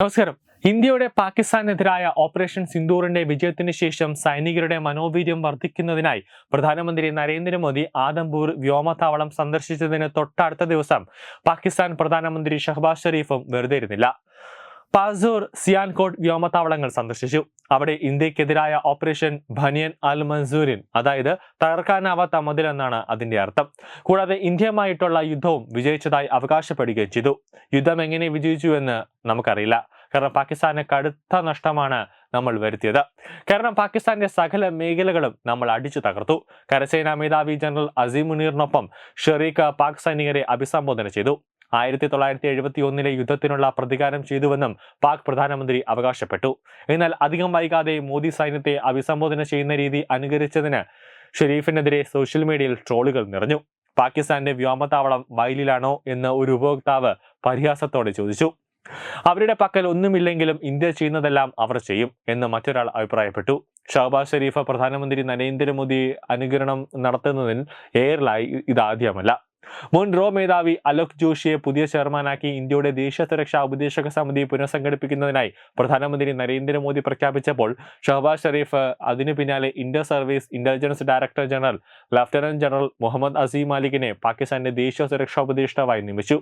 നമസ്കാരം. ഇന്ത്യയുടെ പാകിസ്ഥാനെതിരായ ഓപ്പറേഷൻ സിന്ദൂറിന്റെ വിജയത്തിന് ശേഷം സൈനികരുടെ മനോവീര്യം വർദ്ധിക്കുന്നതിനായി പ്രധാനമന്ത്രി നരേന്ദ്രമോദി ആദംപൂർ വ്യോമത്താവളം സന്ദർശിച്ചതിന് തൊട്ടടുത്ത ദിവസം പാകിസ്ഥാൻ പ്രധാനമന്ത്രി ഷഹബാസ് ഷെരീഫും വെറുതെ ഇരുന്നില്ല. പാസൂർ സിയാൻകോട്ട് വ്യോമത്താവളങ്ങൾ സന്ദർശിച്ചു. അവിടെ ഇന്ത്യക്കെതിരായ ഓപ്പറേഷൻ ഭനിയൻ അൽ മൻസൂരിൻ അതായത് തകർക്കാനാവാത്ത മതിലെന്നാണ് അതിന്റെ അർത്ഥം. കൂടാതെ ഇന്ത്യയുമായിട്ടുള്ള യുദ്ധവും വിജയിച്ചതായി അവകാശപ്പെടുകയും ചെയ്തു. യുദ്ധം എങ്ങനെ വിജയിച്ചു എന്ന് നമുക്കറിയില്ല. കാരണം പാകിസ്ഥാന് കടുത്ത നഷ്ടമാണ് നമ്മൾ വരുത്തിയത്. കാരണം പാകിസ്ഥാന്റെ സകല മേഖലകളും നമ്മൾ അടിച്ചു തകർത്തു. കരസേനാ മേധാവി ജനറൽ അസീം മുനീറിനൊപ്പം ഷെറീഖ് പാക് സൈനികരെ അഭിസംബോധന ചെയ്തു. ആയിരത്തി തൊള്ളായിരത്തി എഴുപത്തി ഒന്നിലെ യുദ്ധത്തിനുള്ള പ്രതികാരം ചെയ്തുവെന്നും പാക് പ്രധാനമന്ത്രി അവകാശപ്പെട്ടു. എന്നാൽ അധികം വൈകാതെ മോദി സൈന്യത്തെ അഭിസംബോധന ചെയ്യുന്ന രീതി അനുകരിച്ചതിന് ഷെരീഫിനെതിരെ സോഷ്യൽ മീഡിയയിൽ ട്രോളുകൾ നിറഞ്ഞു. പാകിസ്ഥാന്റെ വ്യോമത്താവളം വയലിലാണോ എന്ന് ഒരു ഉപഭോക്താവ് പരിഹാസത്തോടെ ചോദിച്ചു. അവരുടെ പക്കൽ ഒന്നുമില്ലെങ്കിലും ഇന്ത്യ ചെയ്യുന്നതെല്ലാം അവർ ചെയ്യും എന്ന് മറ്റൊരാൾ അഭിപ്രായപ്പെട്ടു. ഷഹബാസ് ഷെരീഫ് പ്രധാനമന്ത്രി നരേന്ദ്രമോദി അനുകരണം നടത്തുന്നതിൽ എയർലായി ഇതാദ്യമല്ല. മുൻ റോ മേധാവി അലോക് ജോഷിയെ പുതിയ ചെയർമാനാക്കി ഇന്ത്യയുടെ ദേശീയ സുരക്ഷാ ഉപദേശക സമിതി പുനഃസംഘടിപ്പിക്കുന്നതിനായി പ്രധാനമന്ത്രി നരേന്ദ്രമോദി പ്രഖ്യാപിച്ചപ്പോൾ ഷഹബാസ് ഷെരീഫ് അതിനു പിന്നാലെ inter service intelligence director general lieutenant general Muhammad Asim മാലിക്കിനെ പാകിസ്ഥാന്റെ ദേശീയ സുരക്ഷാ ഉപദേഷ്ടാവായി നിയമിച്ചു.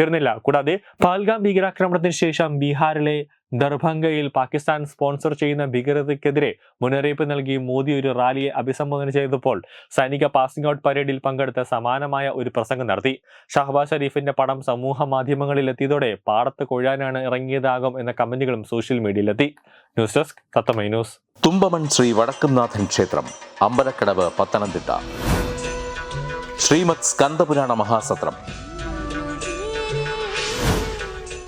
തീർന്നില്ല. കൂടാതെ പാൽഗാം ഭീകരാക്രമണത്തിന് ശേഷം ബീഹാറിലെ ദർഭംഗയിൽ പാകിസ്ഥാൻ സ്പോൺസർ ചെയ്യുന്ന ഭീകരതയ്ക്കെതിരെ മുന്നറിയിപ്പ് നൽകി മോദി ഒരു റാലിയെ അഭിസംബോധന ചെയ്തപ്പോൾ സൈനിക പാസിംഗ് ഔട്ട് പരേഡിൽ പങ്കെടുത്ത സമാനമായ ഒരു പ്രസംഗം നടത്തി. ഷഹബാസ് ഷരീഫിന്റെ പടം സമൂഹ മാധ്യമങ്ങളിൽ എത്തിയതോടെ പാടത്ത് കൊഴാനാണ് ഇറങ്ങിയതാകും എന്ന കമന്റുകളും സോഷ്യൽ മീഡിയയിലെത്തി. ന്യൂസ് ഡെസ്ക് തത്തമൈ ന്യൂസ്. തുമ്പമൺ ശ്രീ വടക്കുംനാഥൻ ക്ഷേത്രം അമ്പലക്കടവ് പത്തനംതിട്ട. ശ്രീമത് സ്കന്ദപുരാണ മഹാസത്രം